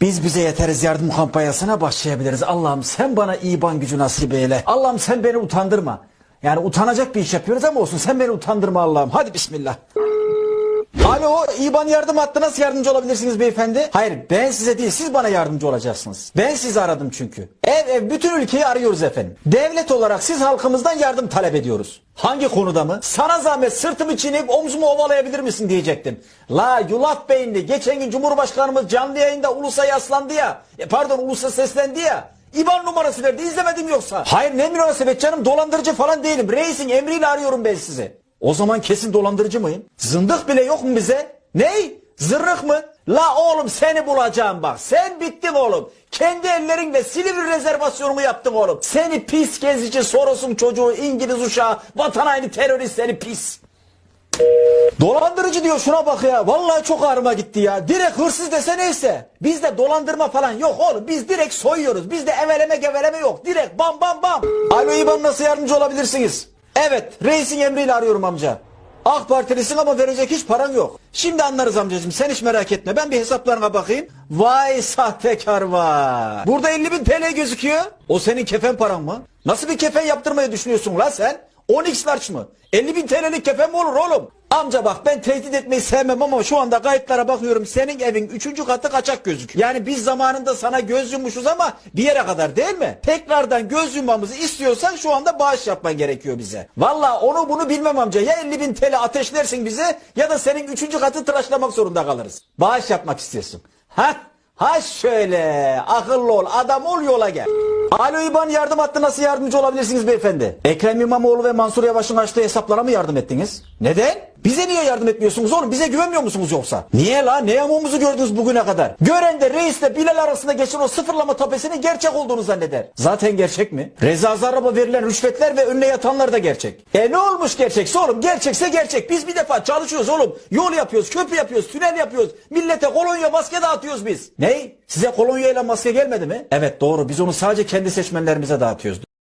Biz bize yeteriz yardım kampanyasına başlayabiliriz. Allah'ım sen bana iban gücü nasip eyle. Allah'ım sen beni utandırma. Yani utanacak bir iş yapıyoruz ama olsun sen beni utandırma Allah'ım. Hadi bismillah. Alo İban yardım hattı nasıl yardımcı olabilirsiniz beyefendi? Hayır ben size değil siz bana yardımcı olacaksınız. Ben sizi aradım çünkü. Ev ev bütün ülkeyi arıyoruz efendim. Devlet olarak siz halkımızdan yardım talep ediyoruz. Hangi konuda mı? Sana zahmet sırtımı çiğneyip omzumu ovalayabilir misin diyecektim. La yulaf beyinli geçen gün Cumhurbaşkanımız canlı yayında ulusa yaslandı ya. E, pardon ulusa seslendi ya. İban numarası verdi izlemedim yoksa. Hayır ne münasebet canım dolandırıcı falan değilim. Reisin emriyle arıyorum ben sizi. O zaman kesin dolandırıcı mıyım? Zındık bile yok mu bize? Ney? Zırrık mı? La oğlum seni bulacağım bak. Sen bittin oğlum. Kendi ellerinle Silivri rezervasyonumu yaptın oğlum. Seni pis gezici Soros'un çocuğu İngiliz uşağı vatan haini terörist seni pis. Dolandırıcı diyor şuna bak ya. Vallahi çok ağrıma gitti ya. Direkt hırsız dese neyse. Bizde dolandırma falan yok oğlum. Biz direkt soyuyoruz. Bizde eveleme geveleme yok. Direkt bam bam bam. Alo İban nasıl yardımcı olabilirsiniz? Evet reisin emriyle arıyorum amca. AK Partilisin ama verecek hiç paran yok. Şimdi anlarız amcacığım sen hiç merak etme. Ben bir hesaplarına bakayım. Vay sahtekar var. Burada 50 bin TL gözüküyor. O senin kefen paran mı? Nasıl bir kefen yaptırmayı düşünüyorsun la sen? 10x large mı? 50 bin TL'lik kefen mi olur oğlum? Amca bak ben tehdit etmeyi sevmem ama şu anda kayıtlara bakıyorum senin evin 3. katı kaçak gözüküyor. Yani biz zamanında sana göz yummuşuz ama bir yere kadar değil mi? Tekrardan göz yummamızı istiyorsan şu anda bağış yapman gerekiyor bize. Valla onu bunu bilmem amca ya 50 bin TL ateşlersin bize ya da senin 3. katı tıraşlamak zorunda kalırız. Bağış yapmak istiyorsun. Ha? Ha şöyle akıllı ol adam ol yola gel. Alo İban yardım hattı nasıl yardımcı olabilirsiniz beyefendi? Ekrem İmamoğlu ve Mansur Yavaş'ın açtığı hesaplara mı yardım ettiniz? Neden? Bize niye yardım etmiyorsunuz oğlum? Bize güvenmiyor musunuz yoksa? Niye la? Ne yamuğumuzu gördünüz bugüne kadar? Gören de reisle Bilal arasında geçen o sıfırlama tapesinin gerçek olduğunu zanneder. Zaten gerçek mi? Reza Zarrab'a verilen rüşvetler ve önüne yatanlar da gerçek. E ne olmuş gerçekse oğlum? Gerçekse gerçek. Biz bir defa çalışıyoruz oğlum. Yol yapıyoruz, köprü yapıyoruz, tünel yapıyoruz. Millete kolonya maske dağıtıyoruz biz. Ne? Size kolonya ile maske gelmedi mi? Evet doğru. Biz onu sadece kendi seçmenlerimize dağıtıyoruz.